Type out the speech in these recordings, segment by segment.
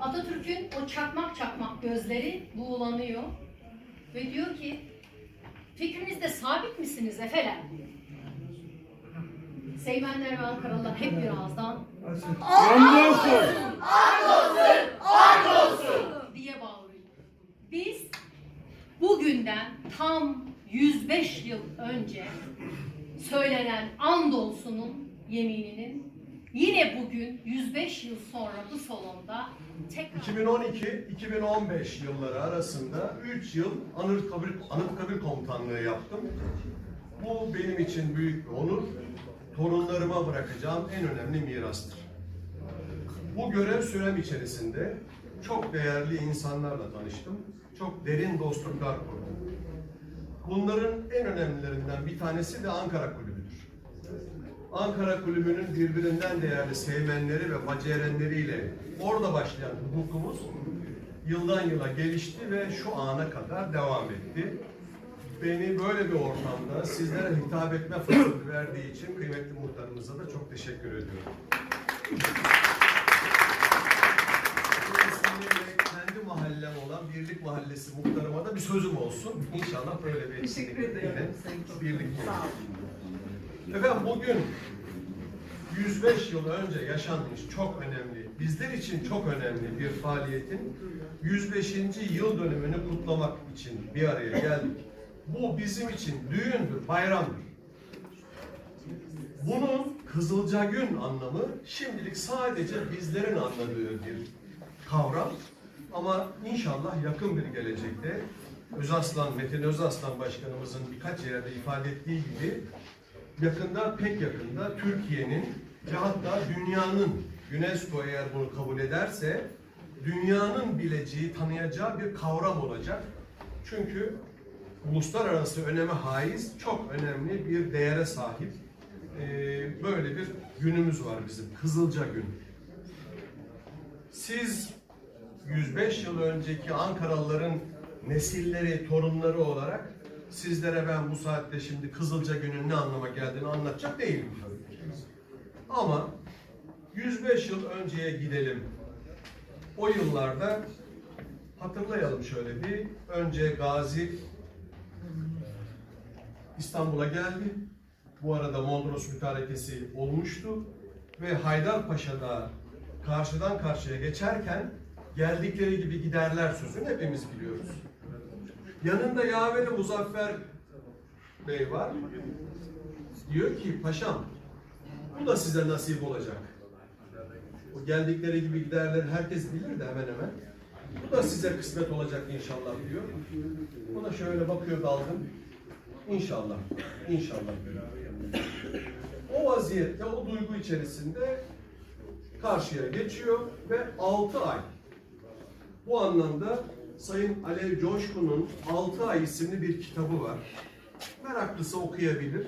Atatürk'ün o çakmak çakmak gözleri buğulanıyor ve diyor ki fikrinizde sabit misiniz efeler diyor. Seymenler ve Ankaralılar hep bir ağızdan Andolsun! diye bağırıyor. Biz bugünden tam 105 yıl önce söylenen andolsunun yemininin yine bugün 105 yıl sonra bu salonda tekrar 2012-2015 yılları arasında 3 yıl Anıtkabir, Anıtkabir Komutanlığı yaptım. Bu benim için büyük bir onur. Torunlarıma bırakacağım en önemli mirastır. Bu görev sürem içerisinde çok değerli insanlarla tanıştım. Çok derin dostluklar kurdum. Bunların en önemlilerinden bir tanesi de Ankara Kulübü'dür. Ankara Kulübü'nün birbirinden değerli sevmenleri ve macerenleriyle orada başlayan hukukumuz yıldan yıla gelişti ve şu ana kadar devam etti. Beni böyle bir ortamda sizlere hitap etme fırsatı verdiği için kıymetli muhtarımıza da çok teşekkür ediyorum. Kendi mahallem olan Birlik Mahallesi muhtarıma da bir sözüm olsun. İnşallah böyle bir etkinlikte yine birlik olur. Sağ olun. Efendim bugün 105 yıl önce yaşanmış çok önemli, bizler için çok önemli bir faaliyetin 105. yıl dönümünü kutlamak için bir araya geldik. Bu bizim için düğündür, bayramdır. Bunun Kızılcagün anlamı şimdilik sadece bizlerin anladığı bir kavram. Ama inşallah yakın bir gelecekte Özaslan, Metin Özaslan Başkanımızın birkaç yerde ifade ettiği gibi yakında, pek yakında Türkiye'nin ve hatta dünyanın UNESCO eğer bunu kabul ederse dünyanın bileceği, tanıyacağı bir kavram olacak. Çünkü uluslararası öneme haiz, çok önemli bir değere sahip ee, böyle bir günümüz var bizim. Kızılca gün. Siz 105 yıl önceki Ankaralıların nesilleri, torunları olarak sizlere ben bu saatte şimdi Kızılca günün ne anlama geldiğini anlatacak değilim tabii ki. Ama 105 yıl önceye gidelim. O yıllarda hatırlayalım şöyle bir. Önce Gazi İstanbul'a geldi. Bu arada Mondros mütarekesi olmuştu. Ve Haydarpaşa'da karşıdan karşıya geçerken geldikleri gibi giderler sözünü hepimiz biliyoruz. Yanında Yaveri Muzaffer Bey var. Diyor ki paşam bu da size nasip olacak. O geldikleri gibi giderler herkes bilir de hemen hemen. Bu da size kısmet olacak inşallah diyor. Ona şöyle bakıyor dalgın. İnşallah, inşallah. O vaziyette, o duygu içerisinde karşıya geçiyor ve 6 ay. Bu anlamda Sayın Alev Coşkun'un 6 ay isimli bir kitabı var. Meraklısı okuyabilir.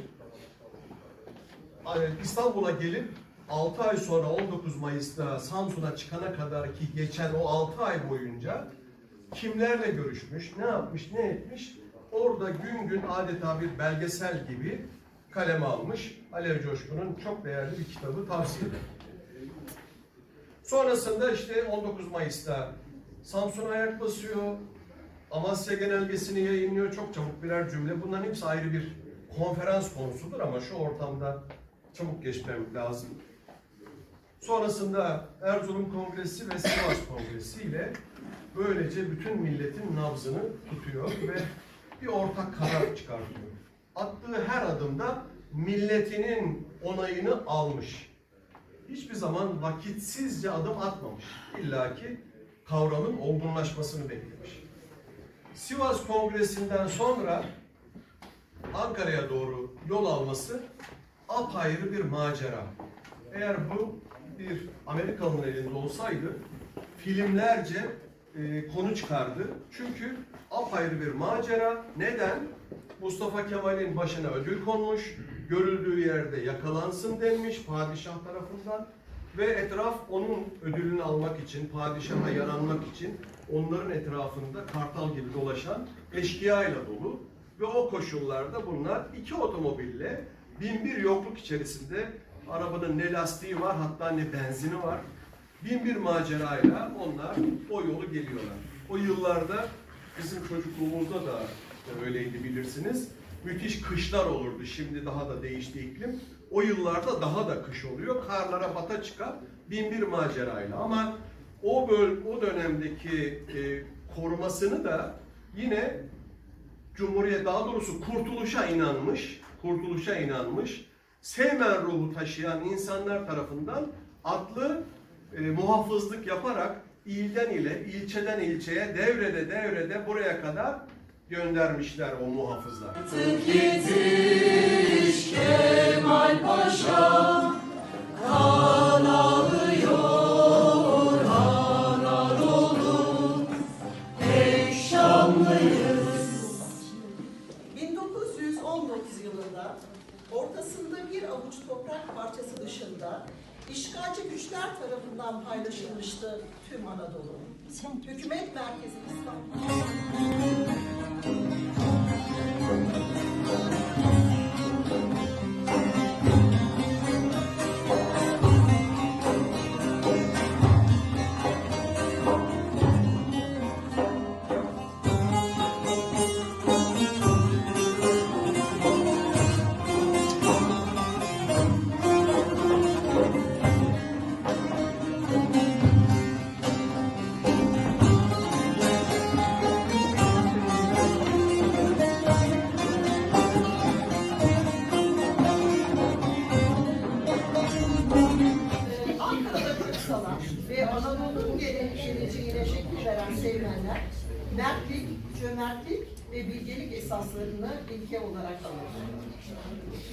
Ay- İstanbul'a gelip 6 ay sonra 19 Mayıs'ta Samsun'a çıkana kadar ki geçen o 6 ay boyunca kimlerle görüşmüş, ne yapmış, ne etmiş orada gün gün adeta bir belgesel gibi kaleme almış. Alev Coşkun'un çok değerli bir kitabı tavsiye ederim. Sonrasında işte 19 Mayıs'ta Samsun ayak basıyor. Amasya Genelgesi'ni yayınlıyor. Çok çabuk birer cümle. Bunların hepsi ayrı bir konferans konusudur ama şu ortamda çabuk geçmem lazım. Sonrasında Erzurum Kongresi ve Sivas Kongresi ile böylece bütün milletin nabzını tutuyor ve bir ortak karar çıkartıyor. Attığı her adımda milletinin onayını almış. Hiçbir zaman vakitsizce adım atmamış. İlla ki kavramın olgunlaşmasını beklemiş. Sivas Kongresi'nden sonra Ankara'ya doğru yol alması apayrı bir macera. Eğer bu bir Amerikalı'nın elinde olsaydı filmlerce e, konu çıkardı. Çünkü apayrı bir macera. Neden? Mustafa Kemal'in başına ödül konmuş, görüldüğü yerde yakalansın denmiş padişah tarafından ve etraf onun ödülünü almak için, padişaha yaranmak için onların etrafında kartal gibi dolaşan eşkıyayla dolu ve o koşullarda bunlar iki otomobille bin bir yokluk içerisinde arabanın ne lastiği var hatta ne benzini var. Bin bir macerayla onlar o yolu geliyorlar. O yıllarda bizim çocukluğumuzda da öyleydi bilirsiniz. Müthiş kışlar olurdu. Şimdi daha da değişti iklim. O yıllarda daha da kış oluyor. Karlara bata çıkan bin bir macerayla. Ama o böl o dönemdeki e, korumasını da yine Cumhuriyet daha doğrusu kurtuluşa inanmış, kurtuluşa inanmış, sevmen ruhu taşıyan insanlar tarafından atlı e, muhafızlık yaparak ilden ile, ilçeden ilçeye, devrede devrede buraya kadar göndermişler o muhafızlar. Şanlıyız. 1919 yılında ortasında bir avuç toprak parçası dışında işgalci güçler tarafından paylaşılmıştı tüm Anadolu. Hükümet merkezi İstanbul.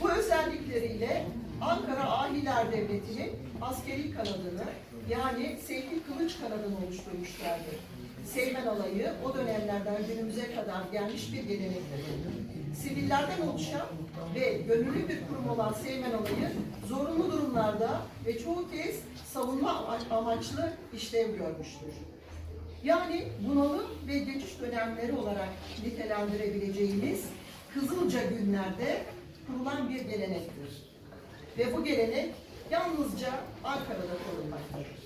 Bu özellikleriyle Ankara Ahiler Devleti'nin askeri kanadını yani Seyfi Kılıç kanadını oluşturmuşlardır. Seymen olayı o dönemlerden günümüze kadar gelmiş bir gelenektir. Sivillerden oluşan ve gönüllü bir kurum olan Seymen olayı zorunlu durumlarda ve çoğu kez savunma ama- amaçlı işlev görmüştür. Yani bunalım ve geçiş dönemleri olarak nitelendirebileceğimiz Kızılca günlerde kurulan bir gelenektir. Ve bu gelenek yalnızca Ankara'da korunmaktadır.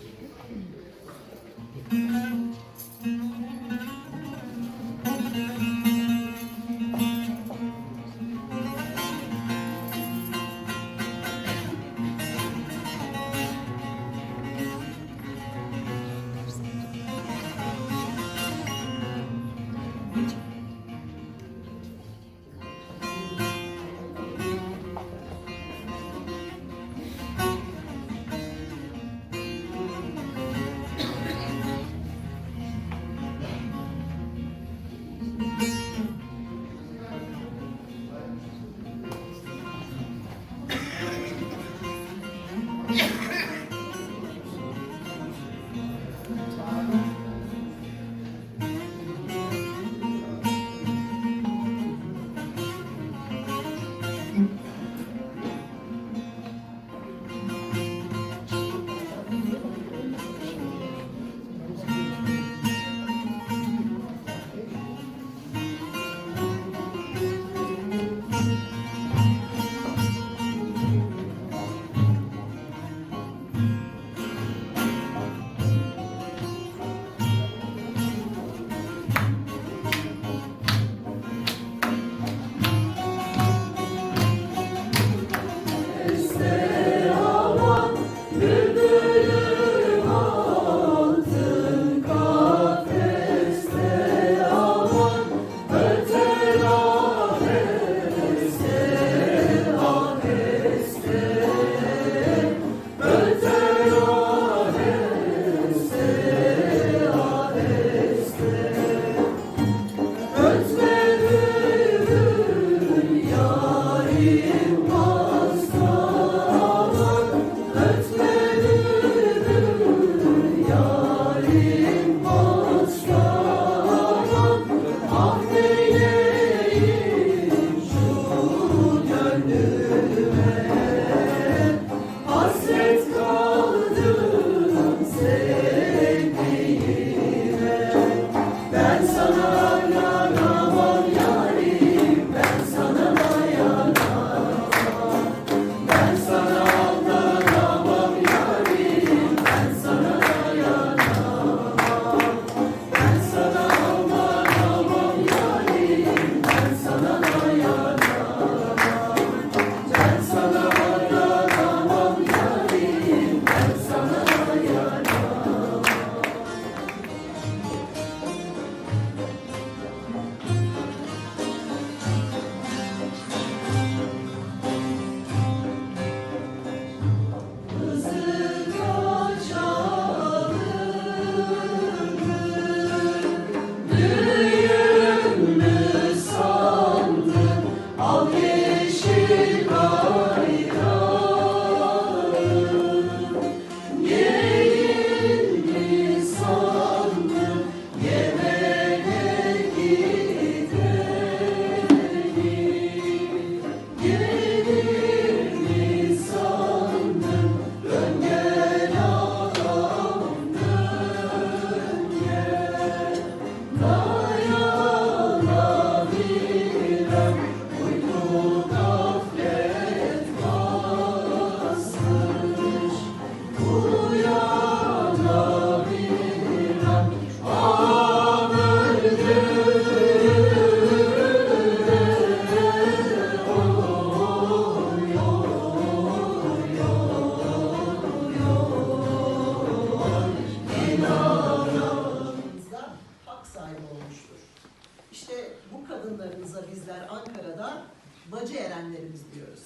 Bizler Ankara'da bacı erenlerimiz diyoruz.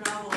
Bravo.